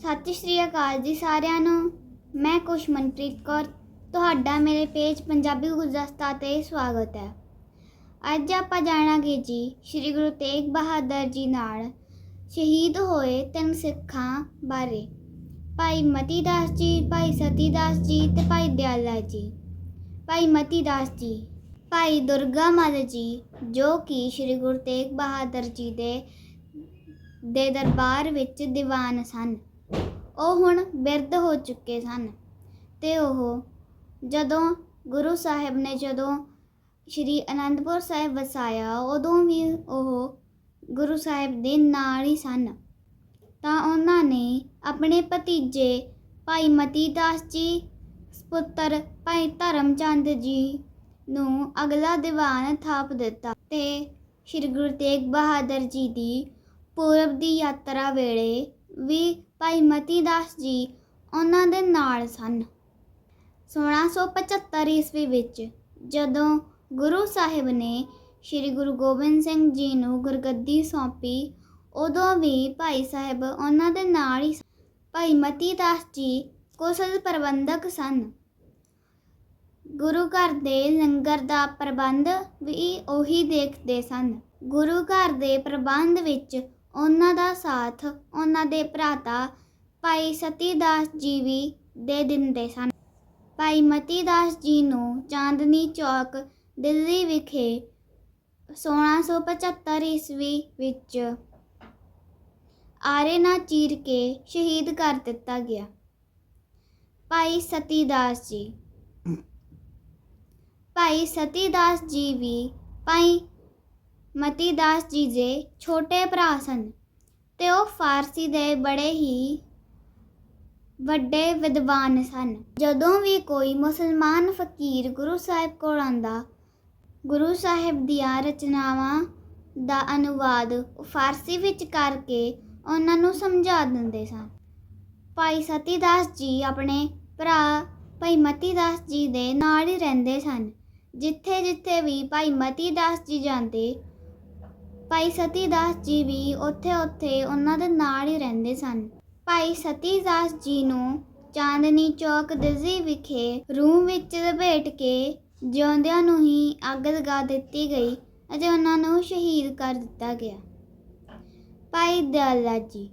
ਸਤਿ ਸ਼੍ਰੀ ਅਕਾਲ ਜੀ ਸਾਰਿਆਂ ਨੂੰ। ਮੈਂ ਕੁਸ਼ਮਨਪ੍ਰੀਤ ਕੌਰ, ਤੁਹਾਡਾ ਮੇਰੇ ਪੇਜ ਪੰਜਾਬੀ ਗੁਲਦਸਤਾ ਤੇ ਸਵਾਗਤ ਹੈ। ਅੱਜ ਆਪਾਂ ਜਾਣਾਂਗੇ ਜੀ ਸ੍ਰੀ ਗੁਰੂ ਤੇਗ ਬਹਾਦਰ ਜੀ ਨਾਲ ਸ਼ਹੀਦ ਹੋਏ ਤਿੰਨ ਸਿੱਖਾਂ ਬਾਰੇ। ਭਾਈ ਮਤੀ ਦਾਸ ਜੀ, ਭਾਈ ਸਤੀ ਦਾਸ ਜੀ ਤੇ ਭਾਈ ਦਿਆਲਾ ਜੀ। ਭਾਈ ਮਤੀ ਦਾਸ ਜੀ, ਭਾਈ ਦੁਰਗਾ ਮੱਲ ਜੀ, ਜੋ ਕਿ ਸ੍ਰੀ ਗੁਰੂ ਤੇਗ ਬਹਾਦਰ ਜੀ ਦੇ ਦੇ ਦਰਬਾਰ ਵਿੱਚ ਦੀਵਾਨ ਸਨ। ਉਹ ਹੁਣ ਬਿਰਧ ਹੋ ਚੁੱਕੇ ਸਨ ਤੇ ਉਹ ਜਦੋਂ ਗੁਰੂ ਸਾਹਿਬ ਨੇ ਜਦੋਂ ਸ਼੍ਰੀ ਅਨੰਦਪੁਰ ਸਾਹਿਬ ਵਸਾਇਆ, ਉਦੋਂ ਵੀ ਉਹ ਗੁਰੂ ਸਾਹਿਬ ਦੇ ਨਾਲ ਹੀ ਸਨ। ਤਾਂ ਉਹਨਾਂ ਨੇ ਆਪਣੇ ਭਤੀਜੇ ਭਾਈ ਮਤੀ ਦਾਸ ਜੀ, ਪੁੱਤਰ ਭਾਈ ਧਰਮਚੰਦ ਜੀ ਨੂੰ ਅਗਲਾ ਦੀਵਾਨ ਥਾਪ ਦਿੱਤਾ ਤੇ ਸ਼੍ਰੀ ਗੁਰੂ ਤੇਗ ਬਹਾਦਰ ਜੀ ਦੀ ਪੂਰਬ ਦੀ ਯਾਤਰਾ ਵੇਲੇ ਵੀ ਭਾਈ ਮਤੀ ਦਾਸ ਜੀ ਉਹਨਾਂ ਦੇ ਨਾਲ ਸਨ। 1675 ਈਸਵੀ ਵਿੱਚ ਜਦੋਂ ਗੁਰੂ ਸਾਹਿਬ ਨੇ ਸ੍ਰੀ ਗੁਰੂ ਗੋਬਿੰਦ ਸਿੰਘ ਜੀ ਨੂੰ ਗੁਰਗੱਦੀ ਸੌਂਪੀ, ਉਦੋਂ ਵੀ ਭਾਈ ਸਾਹਿਬ ਉਹਨਾਂ ਦੇ ਨਾਲ ਹੀ ਭਾਈ ਮਤੀ ਦਾਸ ਜੀ ਕੁਸ਼ਲ ਪ੍ਰਬੰਧਕ ਸਨ। ਗੁਰੂ ਘਰ ਦੇ ਲੰਗਰ ਦਾ ਪ੍ਰਬੰਧ ਵੀ ਉਹੀ ਦੇਖਦੇ ਸਨ। ਗੁਰੂ ਘਰ ਦੇ ਪ੍ਰਬੰਧ ਵਿੱਚ ਉਹਨਾਂ ਦਾ ਸਾਥ ਉਹਨਾਂ ਦੇ ਭਰਾਤਾ ਭਾਈ ਸਤੀ ਦਾਸ ਜੀ ਵੀ ਦੇ ਦਿੰਦੇ ਸਨ। ਭਾਈ ਮਤੀ ਦਾਸ ਜੀ ਨੂੰ ਚਾਂਦਨੀ ਚੌਕ, ਦਿੱਲੀ ਵਿਖੇ 1675 ਈਸਵੀ ਵਿੱਚ ਆਰੇ ਨਾਲ ਚੀਰ ਕੇ ਸ਼ਹੀਦ ਕਰ ਦਿੱਤਾ ਗਿਆ। ਭਾਈ ਸਤੀ ਦਾਸ ਜੀ। ਭਾਈ ਸਤੀ ਦਾਸ ਜੀ ਵੀ ਭਾਈ ਮਤੀ ਦਾਸ ਜੀ ਦੇ ਛੋਟੇ ਭਰਾ ਸਨ ਤੇ ਉਹ ਫਾਰਸੀ ਦੇ ਬੜੇ ਹੀ ਵੱਡੇ ਵਿਦਵਾਨ ਸਨ। ਜਦੋਂ ਵੀ ਕੋਈ ਮੁਸਲਮਾਨ ਫਕੀਰ ਗੁਰੂ ਸਾਹਿਬ ਕੋਲ ਆਂਦਾ ਗੁਰੂ ਸਾਹਿਬ ਦੀਆਂ ਰਚਨਾਵਾਂ ਦਾ ਅਨੁਵਾਦ ਫਾਰਸੀ ਵਿੱਚ ਕਰਕੇ ਉਹਨਾਂ ਨੂੰ ਸਮਝਾ ਦਿੰਦੇ ਸਨ। ਭਾਈ ਸਤੀ ਦਾਸ ਜੀ ਆਪਣੇ ਭਰਾ ਭਾਈ ਮਤੀ ਦਾਸ ਜੀ ਦੇ ਨਾਲ ਹੀ ਰਹਿੰਦੇ ਸਨ ਜਿੱਥੇ ਜਿੱਥੇ ਵੀ ਭਾਈ ਮਤੀ ਦਾਸ ਜੀ ਜਾਂਦੇ ਭਾਈ ਸਤੀ ਦਾਸ ਜੀ ਵੀ ਉੱਥੇ ਉੱਥੇ ਉਹਨਾਂ ਦੇ ਨਾਲ ਹੀ ਰਹਿੰਦੇ ਸਨ। ਭਾਈ ਸਤੀ ਦਾਸ ਜੀ ਨੂੰ ਚਾਂਦਨੀ ਚੌਕ ਦਿੱਲੀ ਵਿਖੇ ਰੂਮ ਵਿੱਚ ਲਪੇਟ ਕੇ ਜਿਉਂਦਿਆਂ ਨੂੰ ਹੀ ਅੱਗ ਲਗਾ ਦਿੱਤੀ ਗਈ ਅਤੇ ਉਹਨਾਂ ਨੂੰ ਸ਼ਹੀਦ ਕਰ ਦਿੱਤਾ ਗਿਆ। ਭਾਈ ਦਿਆਲਾ ਜੀ।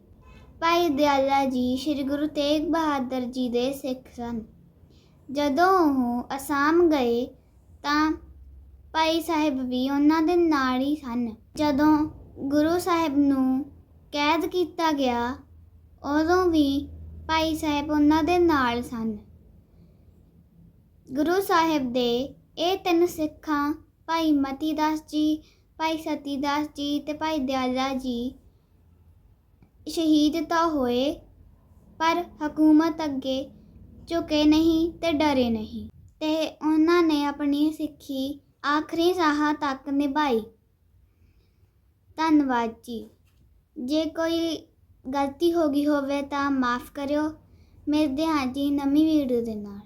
ਭਾਈ ਦਿਆਲਾ ਜੀ ਸ੍ਰੀ ਗੁਰੂ ਤੇਗ ਬਹਾਦਰ ਜੀ ਦੇ ਸਿੱਖ ਸਨ। ਜਦੋਂ ਉਹ ਅਸਾਮ ਗਏ ਤਾਂ ਭਾਈ ਸਾਹਿਬ ਵੀ ਉਹਨਾਂ ਦੇ ਨਾਲ ਹੀ ਸਨ। ਜਦੋਂ ਗੁਰੂ ਸਾਹਿਬ ਨੂੰ ਕੈਦ ਕੀਤਾ ਗਿਆ, ਉਦੋਂ ਵੀ ਭਾਈ ਸਾਹਿਬ ਉਹਨਾਂ ਦੇ ਨਾਲ ਸਨ। ਗੁਰੂ ਸਾਹਿਬ ਦੇ ਇਹ ਤਿੰਨ ਸਿੱਖਾਂ, ਭਾਈ ਮਤੀ ਦਾਸ ਜੀ, ਭਾਈ ਸਤੀ ਦਾਸ ਜੀ ਤੇ ਭਾਈ ਦਿਆਲਾ ਜੀ, ਸ਼ਹੀਦ ਤਾਂ ਹੋਏ, ਪਰ ਹਕੂਮਤ ਅੱਗੇ ਝੁਕੇ ਨਹੀਂ ਤੇ ਡਰੇ ਨਹੀਂ। ਤੇ ਉਹਨਾਂ ਨੇ ਆਪਣੀ ਸਿੱਖੀ ਆਖਰੀ ਸਾਹ ਤੱਕ ਨਿਭਾਈ। ਧੰਨਵਾਦ ਜੀ। ਜੇ ਕੋਈ ਗਲਤੀ ਹੋ ਗਈ ਹੋਵੇ ਤਾਂ ਮਾਫ ਕਰਿਓ। ਮਿਲਦੇ ਹਾਂ ਜੀ ਨਵੀਂ ਵੀਡੀਓ ਦੇ ਨਾਲ।